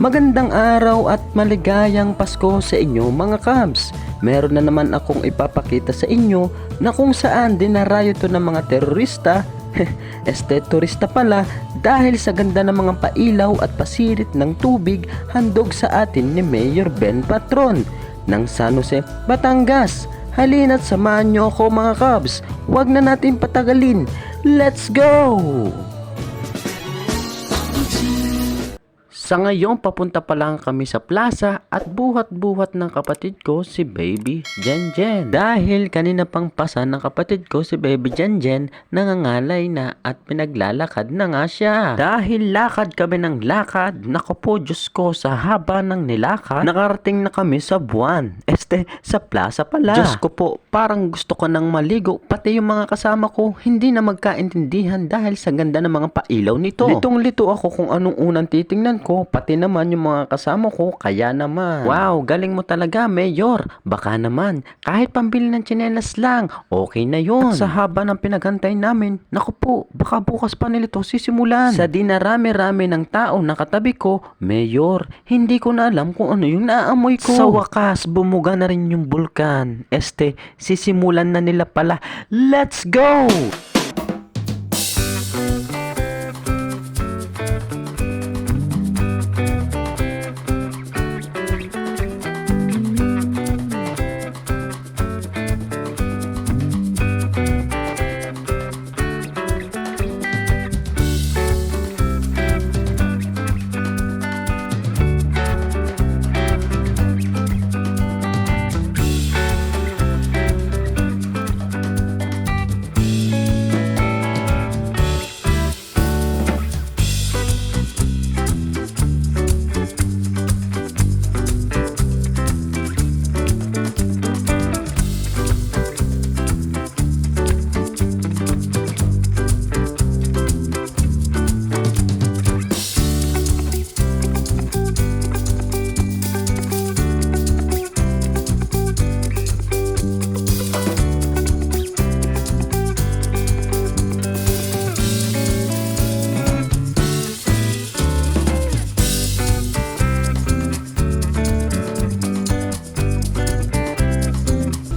Magandang araw at maligayang Pasko sa inyo mga Cubs. Meron na naman akong ipapakita sa inyo na kung saan dinarayo to ng mga terorista este turista pala dahil sa ganda ng mga pailaw at pasirit ng tubig handog sa atin ni Mayor Ben Patron ng San Jose, Batangas. Halina't samahan niyo ako mga Cubs. Huwag na natin patagalin. Let's go! Sa ngayon, papunta pa lang kami sa plaza at buhat-buhat ng kapatid ko si Baby Jen Jen. Dahil kanina pang pasan ng kapatid ko si Baby Jen Jen, nangangalay na at pinaglalakad na nga siya. Dahil lakad kami ng lakad, nako po Diyos ko sa haba ng nilakad, nakarating na kami sa buwan. Este, sa plaza pala. Diyos ko po, parang gusto ko nang maligo, pati yung mga kasama ko hindi na magkaintindihan dahil sa ganda ng mga pailaw nito. Litong lito ako kung anong unang titingnan ko, pati naman yung mga kasama ko, kaya naman. Wow, galing mo talaga, Mayor. Baka naman, kahit pambili ng tsinelas lang, okay na yon. At sa haba ng pinaghantay namin, naku po, baka bukas pa nila to sisimulan. Sa dinarami-rami ng tao na katabi ko, Mayor, hindi ko na alam kung ano yung naamoy ko. Sa wakas, bumuga na rin yung bulkan. Este, sisimulan na nila pala. Let's go!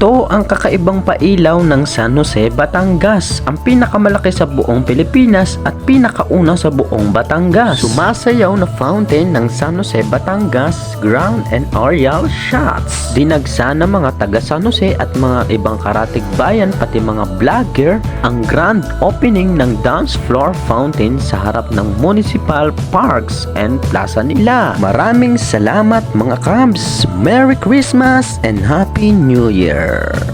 Ito ang kakaibang pailaw ng San Jose, Batangas. Ang pinakamalaki sa buong Pilipinas at pinakauna sa buong Batangas. Sumasayaw na fountain ng San Jose, Batangas, ground and aerial shots. Dinagsa ng mga taga San Jose at mga ibang karatig bayan pati mga vlogger ang grand opening ng dance floor fountain sa harap ng municipal parks and plaza nila. Maraming salamat mga Cubs! Merry Christmas and Happy New Year! Later.